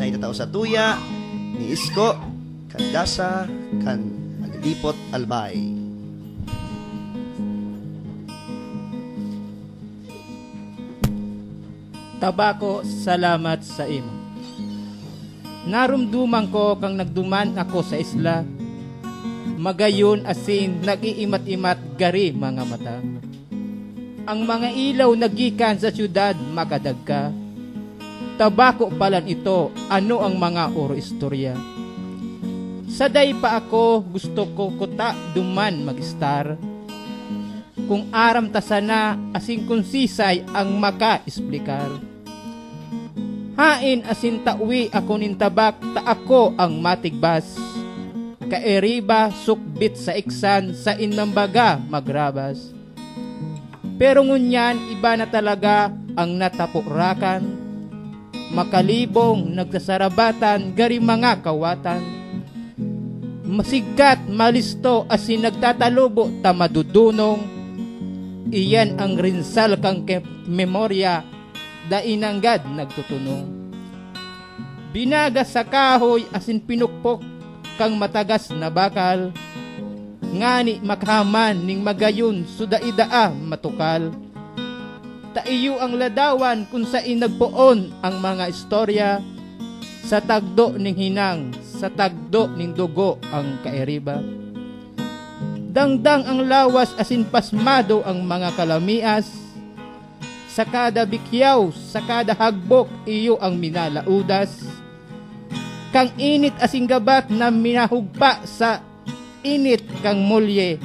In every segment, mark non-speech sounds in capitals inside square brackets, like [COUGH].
na itatao sa tuya ni Isko Kandasa kan Malilipot Albay. Tabako, salamat sa imo. Narumduman ko kang nagduman ako sa isla. Magayon asin nag-iimat-imat gari mga mata. Ang mga ilaw nagikan sa syudad makadagka. Tabako palan ito, ano ang mga oro istorya. Saday pa ako, gusto ko kuta duman mag-star. Kung aram ta sana, asing konsisay ang maka-esplikar. Hain asin tawi ako nintabak, ta ako ang matigbas. Kaeriba sukbit sa iksan, sa inmambaga magrabas. Pero ngunyan, iba na talaga ang natapurakan. Makalibong, nagsasarabatan, gari mga kawatan. Masigat, malisto, asin nagtatalubo, tamadudunong. Iyan ang rinsal kang memorya, dainanggad nagtutunong. Binaga sa kahoy, asin pinukpok, kang matagas na bakal. Ngani makhaman ning magayon sudaidaa matukal. Taiyo ang ladawan kung sa inagpoon ang mga istorya sa tagdo ning hinang, sa tagdo ning dugo ang kaeriba. Dangdang ang lawas asin pasmado ang mga kalamias. Sa kada bikyaw, sa kada hagbok, iyo ang minalaudas. Kang init asing gabat na minahugpa sa init kang mulye.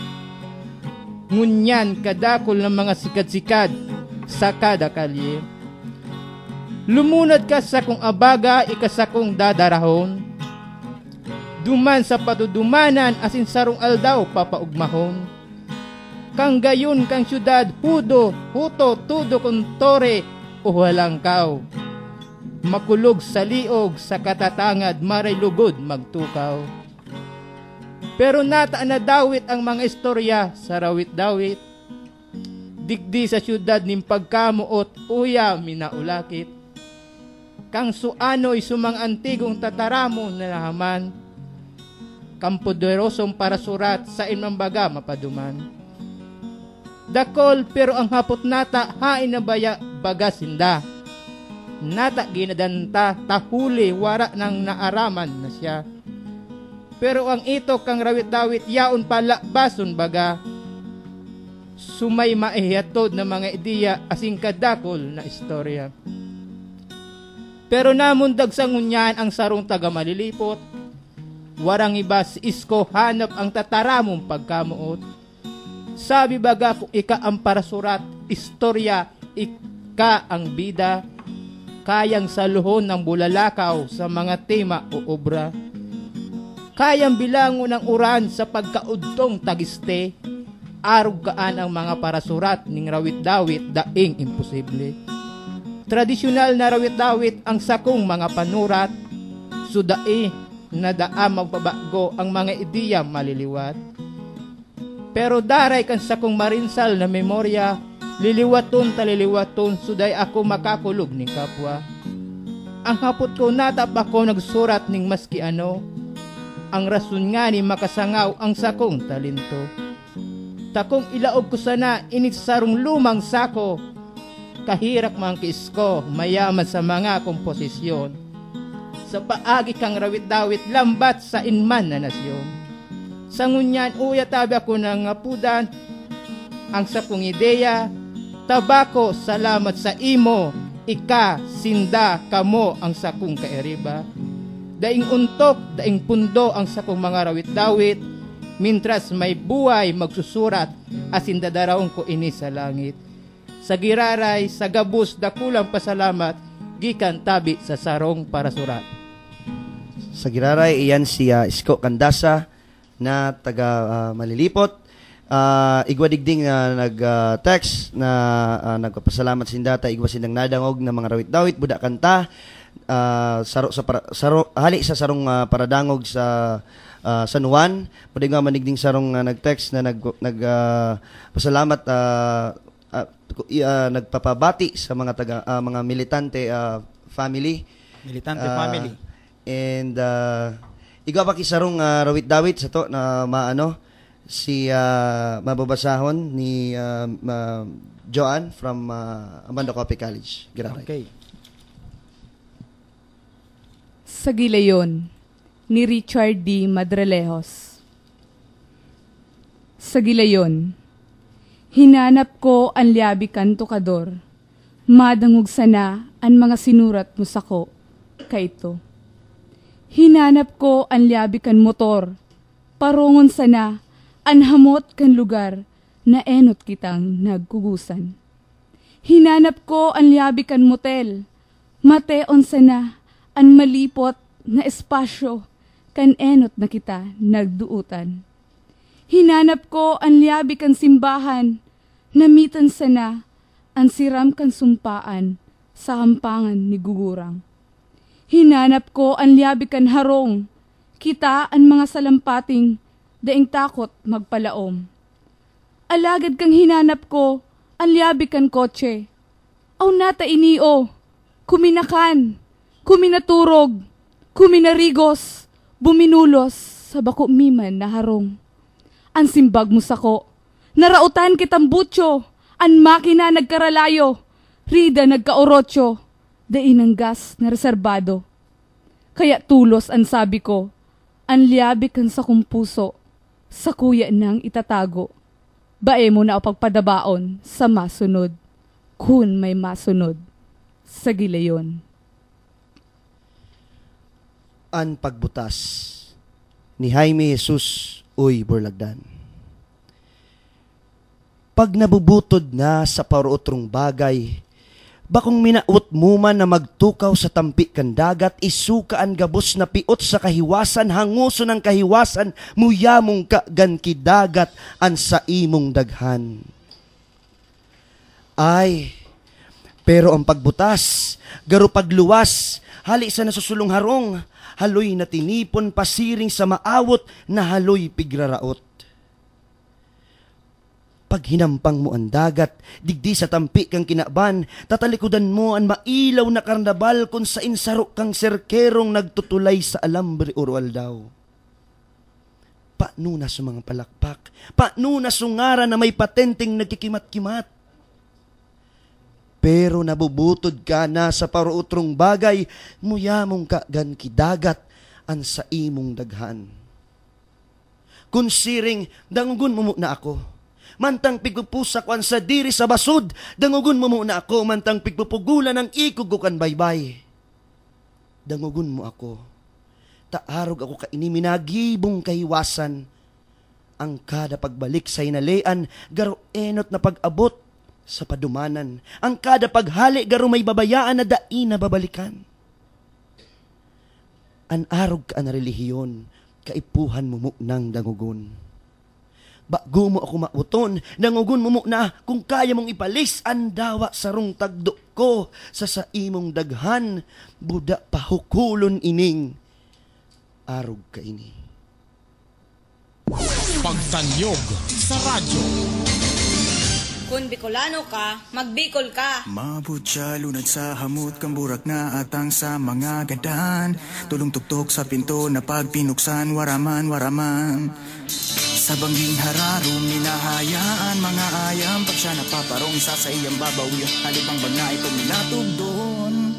Ngunyan kadakol ng mga sikad-sikad sa kada kalye. Lumunad ka sa kung abaga, ikasakong dadarahon. Duman sa patudumanan, asin sarong aldaw papaugmahon. Kang gayon kang syudad, hudo, huto, tudo kung tore, o walang kaw. Makulog sa liog, sa katatangad, maray lugod magtukaw. Pero nata na dawit ang mga istorya sa rawit-dawit. Digdi sa syudad ning pagkamuot, uya minaulakit. Kang suano'y sumang antigong tataramo na nahaman. Kampoderosong parasurat sa imambaga mapaduman. Dakol pero ang hapot nata hain na baya bagasinda. Nata ginadanta tahuli wara ng naaraman na siya. Pero ang ito kang rawit-dawit yaon pala bason baga. Sumay maihiyatod na mga ideya asing kadakol na istorya. Pero namundag sa ngunyan ang sarong taga malilipot. Warang iba si Isko hanap ang tataramong pagkamuot. Sabi baga kung ika ang parasurat, istorya, ika ang bida, kayang saluhon ng bulalakaw sa mga tema o obra kayang bilangon ng uran sa pagkaudtong tagiste, arog kaan ang mga parasurat ning rawit-dawit daing imposible. Tradisyonal na rawit-dawit ang sakong mga panurat, sudai na daa magpabago ang mga ideya maliliwat. Pero daray kan sakong marinsal na memorya, liliwaton taliliwaton suday ako makakulog ni kapwa. Ang hapot ko natap ako nagsurat ning maski ano, ang rason nga ni makasangaw ang sakong talento. Takong ilaog ko sana init sarong lumang sako, kahirak mang kisko, mayaman sa mga komposisyon. Sa paagi kang rawit-dawit lambat sa inman na nasyon. Sa ngunyan uya tabi ako ng apudan, ang sapong ideya, tabako salamat sa imo, ika, sinda, kamo ang sakong kaeriba. Daing untok, daing pundo ang sakong mga rawit-dawit, mintras may buhay magsusurat, asin dadaraon ko ini sa langit. Sa giraray, sa gabus, dakulang pasalamat, gikan tabi sa sarong para surat. Sa giraray, iyan si uh, Isko Kandasa na taga uh, Malilipot. Uh, igwadigding na uh, nag-text uh, na uh, nagpapasalamat sindata, igwa sindang nadangog na mga rawit-dawit, budak kanta, uh, saro sa para, saro hali sa sarong uh, paradangog sa uh, San Juan pwede nga manigding sarong uh, nag-text na nag nag uh, pasalamat uh, uh, uh, nagpapabati sa mga taga uh, mga militante uh, family Militante Ah, family. And uh, igaw pa kisarong uh, rawit dawit sa to na maano si uh, mababasahon ni uh, uh, Joan from uh, Amanda Coffee College. Grabe. Okay. Sa Gilayon ni Richard D. Madrelejos. Sa Gilayon, hinanap ko ang liabi kan tukador. Madangog sana ang mga sinurat mo sako, kaito. Hinanap ko ang liabi kan motor. Parongon sana ang hamot kan lugar na enot kitang nagkugusan. Hinanap ko ang liabi kan motel. Mateon sana ang malipot na espasyo kan enot na kita nagduutan. Hinanap ko ang liabi kan simbahan, namitan sana ang siram kan sumpaan sa hampangan ni gugurang. Hinanap ko ang liabi kan harong, kita ang mga salampating daing takot magpalaom. Alagad kang hinanap ko ang liabi kan kotse. Aw nata inio, kuminakan, kuminaturog, kuminarigos, buminulos sa bako miman na harong. Ang simbag mo sako, narautan kitang butyo, ang makina nagkaralayo, rida nagkaorotyo, dain ang gas na reserbado. Kaya tulos ang sabi ko, ang liabi kan sa kong puso, sa kuya nang itatago. Bae mo na o pagpadabaon sa masunod, kun may masunod, sa gilayon. An pagbutas ni Jaime Jesus Uy Burlagdan. Pag nabubutod na sa paruotrong bagay, bakong minaot mo man na magtukaw sa tampi kan dagat, isukaan gabos na piot sa kahiwasan, hanguso ng kahiwasan, muyamong ka gan kidagat an sa imong daghan. Ay, pero ang pagbutas, garo pagluwas, hali sa nasusulong harong, haloy na tinipon pasiring sa maawot na haloy pigraraot. Pag hinampang mo ang dagat, digdi sa tampi kang kinaban, tatalikudan mo ang mailaw na karnabal kung sa insaro kang serkerong nagtutulay sa alambre urwal daw. Paano na sa mga palakpak? Paano na sungara na may patenteng nagkikimat-kimat? Pero nabubutod ka na sa paruutrong bagay, muyamong ka gan kidagat an sa imong daghan. Kunsiring, dangugon mo muna ako. Mantang pigpupusa ko sa diri sa basud, dangugon mo muna ako, mantang pigpupugulan ang ikugukan baybay. Dangugon mo ako. Taarog ako ka iniminagibong kahiwasan. Ang kada pagbalik sa inalean, garo enot na pag-abot sa padumanan. Ang kada paghali garo may babayaan na dai na babalikan. An arog ka na relihiyon, kaipuhan mo muknang dangugon. Bago mo ako mauton, dangugon mo mukna kung kaya mong ipalis ang dawa sa rong tagdo ko sa sa imong daghan, buda pahukulon ining. Arog ka ini. Pagtanyog sa radyo. Kung Bicolano ka, magbikol ka. Mabot siya lunad sa hamot kang burak na atang sa mga gadan. Tulong tuktok sa pinto na pag pinuksan waraman waraman. Sa bangging hararo minahayaan mga ayam. Pag siya napaparong sa sa iyang babawi Halibang bag na Nakita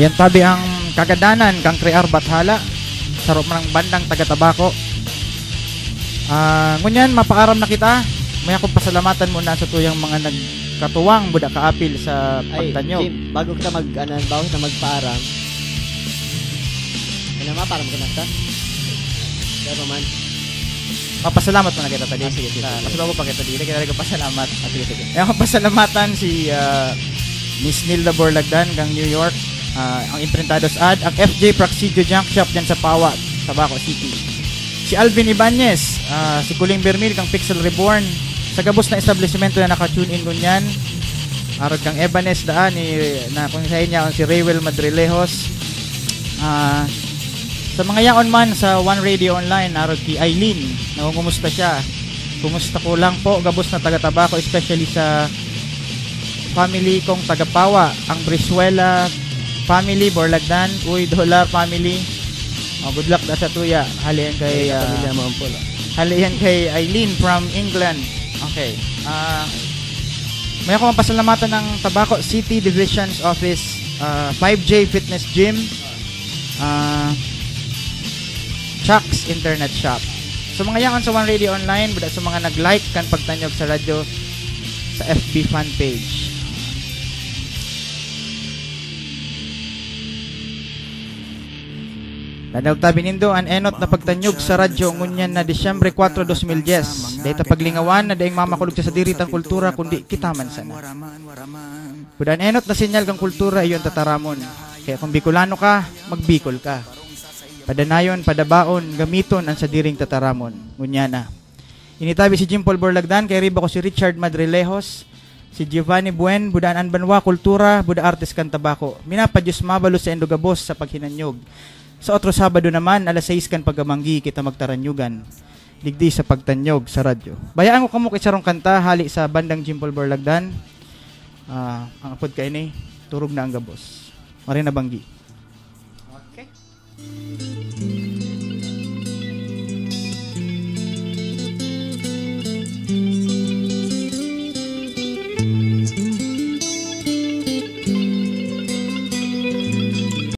Ayan tabi ang kagadanan kang Kriar Bathala sa ro ng bandang taga-tabako. Ah, ngunyan mapaaram na kita. May akong pasalamatan muna sa tuyang mga nagkatuwang budak kaapil sa Ay, pagtanyog. Jim, bago kita mag, ano, bago kita magparang, ano ma, parang ka na ta? Pero man, Mapasalamat mo na kita tadi. Ah, sige, sige, Ah. Kasi bago pa kita dili, kaya ko pasalamat. ah, sige, sige. Akong [LAUGHS] pasalamatan si ah, Miss Nilda Borlagdan kang New York. Ah, ang Imprentados Ad, ang FJ Praxidio Junk Shop dyan sa Pawa, Tabaco City. Si Alvin Ibanez, ah, si Kuling Bermil kang Pixel Reborn. Sa gabos na establishmento na naka-tune in kunyan. Arod kang Ebanes daan ni na kung sa niya si Raywell Madrilejos. Ah, sa mga yaon man sa One Radio Online, arod kay Eileen, kumusta siya? Kumusta ko lang po, gabos na taga-tabako, especially sa family kong taga-pawa, ang Brisuela family, Borlagdan, Uy, Dolar family. Oh, good luck na sa tuya. Halian kay ah, Pamilya mo pula. halian kay Eileen from England. Okay. Ah may ako pasalamatan ng Tabaco City Divisions Office, ah, 5J Fitness Gym, ah Chuck's Internet Shop. Sa mga yangan sa One Radio Online, buda sa mga nag-like kan pagtanyog sa radyo sa FB fan page. Nanawag tabi nindo ang enot na pagtanyog sa radyo ngunyan na Disyembre 4, 2010. Dahil paglingawan na daing mamakulog sa diritang kultura kundi kita man sana. Kudan enot na sinyal kang kultura iyon tataramon. Kaya kung Bicolano ka, magbikol ka. Padanayon, padabaon, gamiton ang sa diring tataramon. Ngunya na. Initabi si Jim Paul Borlagdan, kay riba ko si Richard Madrilejos, si Giovanni Buen, Budaan Anbanwa, Kultura, Buda Artes Cantabaco. Minapadyos mabalo sa Endogabos sa paghinanyog. Sa otro Sabado naman, alas 6 kan paggamanggi kita magtaranyugan. Digdi sa pagtanyog sa radyo. Bayaan ko kamo kay kanta hali sa bandang Jim Paul Borlagdan. Ah, ang apod kay ni turog na ang gabos. Mari na banggi.